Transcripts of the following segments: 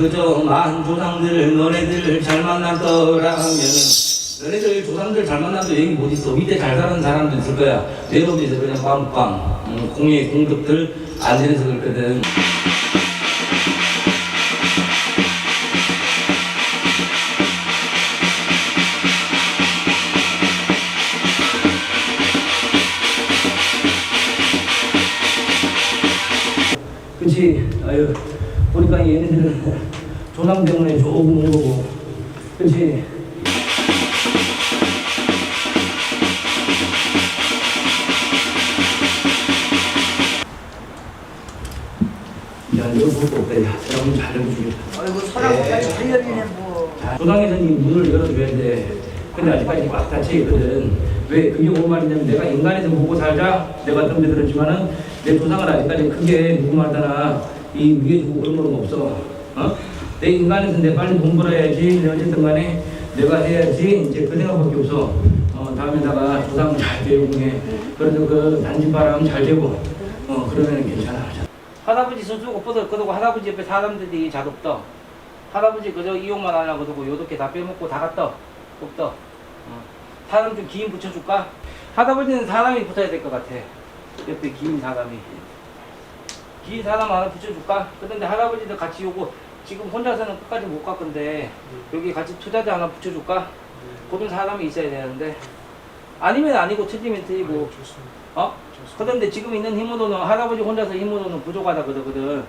그저 만 조상들 너네들 잘 만났더라면 너네들 조상들 잘 만나도 여기 못 있어. 밑에 잘 사는 사람도 있을 거야. 내려오면서 그냥 빵빵. 음, 공예 공덕들 안 되면서 그렇거든 그치? 아유 보니까 얘네들은 조상 때문에 온 거고. 그치 야 이거 볼거 없다. 야 사람 잘 열어주겠다 아이고 사람보다 잘 열리네 뭐. 조상에서는 이 문을 열어줘야 돼. 근데 아직까지 꽉 닫혀 있거든. 왜 그게 뭔 말이냐면 내가 인간에서 보고 살자. 내가 좀 들었지만은 내 조상을 아직까지 크게 누구 말다나 이 위에 주고 그런 거는 없어. 어? 내 인간에서 내 빨리 돈 벌어야지. 어쨌든 간에 내가 해야지. 이제 그 생각밖에 없어. 어, 다음에다가 조상 잘 배우게. 그래도 그 단지 바람 잘 되고. 어 그러면 괜찮아 할아버지 손수고 뻗어 그러고 할아버지 옆에 사람들이 잘 없다 할아버지 그저 이용만 하려고 그러고 요렇게 다 빼먹고 다 갔다 없다 어. 사람 좀 기인 붙여줄까? 할아버지는 사람이 붙어야 될 것 같아 옆에 기인 사람이 기인 사람 하나 붙여줄까? 그런데 할아버지도 같이 요거 지금 혼자서는 끝까지 못 갈 건데 여기 같이 투자자 하나 붙여줄까? 그런 사람이 있어야 되는데 아니면 아니고 틀리면 틀리고 어? 그런데 지금 있는 힘으로는 할아버지 혼자서 힘으로는 부족하다 그러거든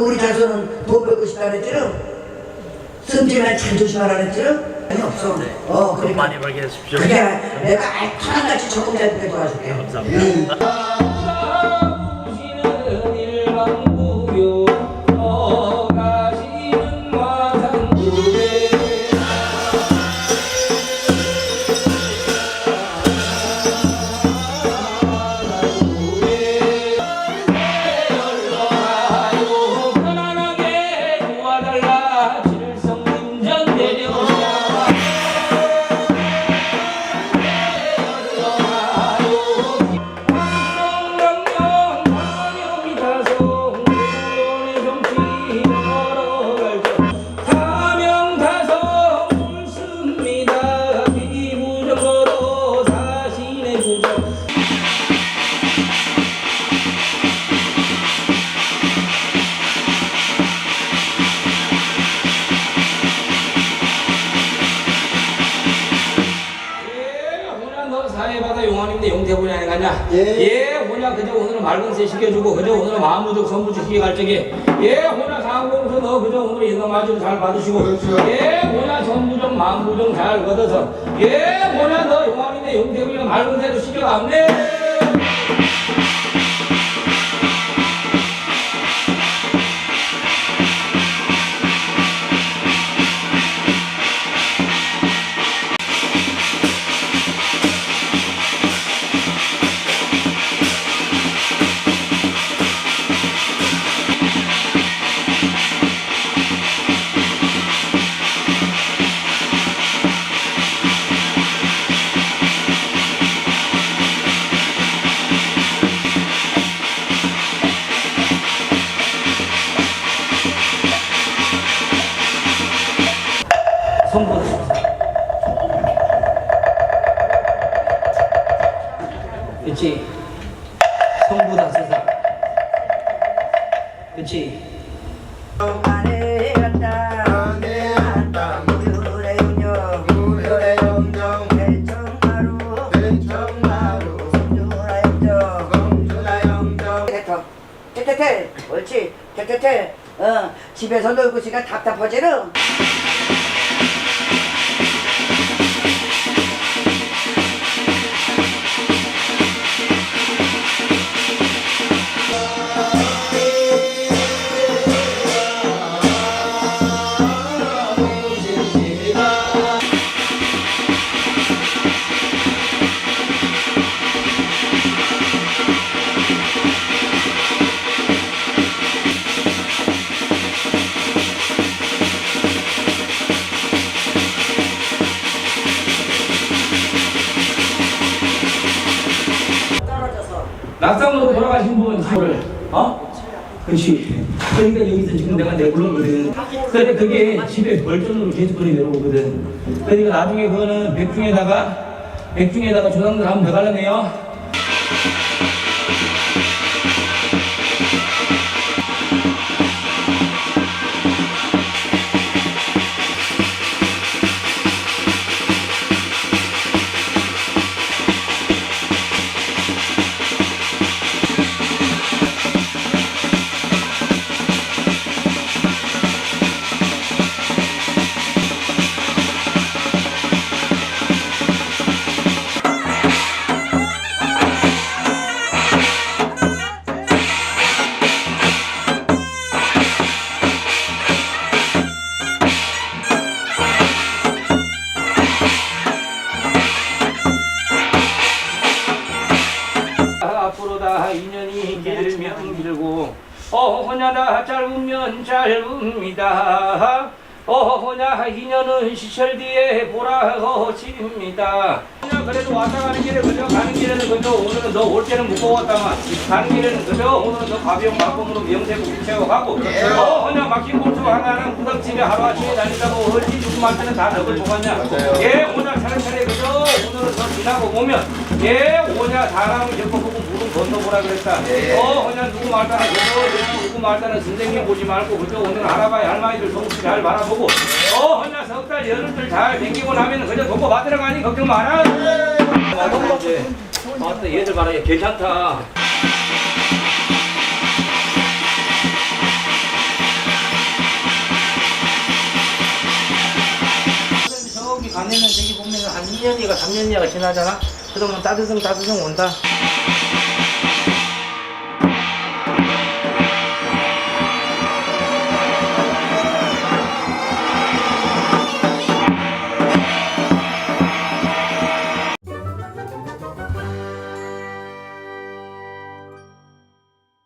우리 자손은 돈 벌고 싶다 그랬죠? 승진만 잘 조심하라 그랬죠? 아니 없어. 어, 그러니까. 많이 벌게 해주십시오. 그게 내가 알파같이 적응자한테 도와줄게. 감사합니다. 보 용환인데 용태분이 아니 가냐? 예. 호냐 그저 오늘은 맑은 새 시켜주고 그저 오늘은 마무적 선부적 시켜 갈 적에 예, 상공서 너 그저 오늘 인너 마주를 잘 받으시고 예, 호냐 전부정 만부정 잘 얻어서 예, 호냐 너 용환인데 용태분이 맑은새도 시켜갔네. 영정. 됐어. 테테테. 옳지. 테테테. 어. 집에서 놀고 있으니까 답답하지는. 낙상으로 돌아가신 분 집을 어? 그렇지. 그러니까 여기서 지금 내가 내불렀거든. 근데 그게 집에 벌전으로 계속 그리 내려오거든. 그러니까 나중에 그거는 백중에다가 백중에다가 조상들 한번 더 갈라내요. 인연이 길면 길고 어허냐다 짧으면 짧습니다. 어허냐 인연은 시철 뒤에 보라고 집니다. 그냥 그래도 왔다 가는 길에 그저 가는 길에는 그저 오늘은 너 올 때는 무거웠다만 가는 길에는 그저 오늘은 너 가벼운 마음으로 명세국이 채워 가고 어허냐 막힌 골수 하나는 구덕집에 하루아침에 다닌다고 어디 누구 말 때는 다 너를 보았냐? 예 오늘 차례차례 그저 오늘은 너 지나고 보면 예 오냐 사람을 겪어보고 물은 건너보라 그랬다? 어 그냥 누구 말따나 그저 그냥 누구 말따나 선생님 보지 말고 그저 오늘 할아버지 할머니들 정신 잘 바라보고 어 그냥 석달 열흘들 잘 댕기고 나면 그저 돈고 받으러 가니 걱정 마라. 맞아 이제 맞다 얘들 봐라 얘 괜찮다. 저기 가면은 저기 보면은 한 2년이가 3년이가 지나잖아. 그러면 따드승 따드승 온다.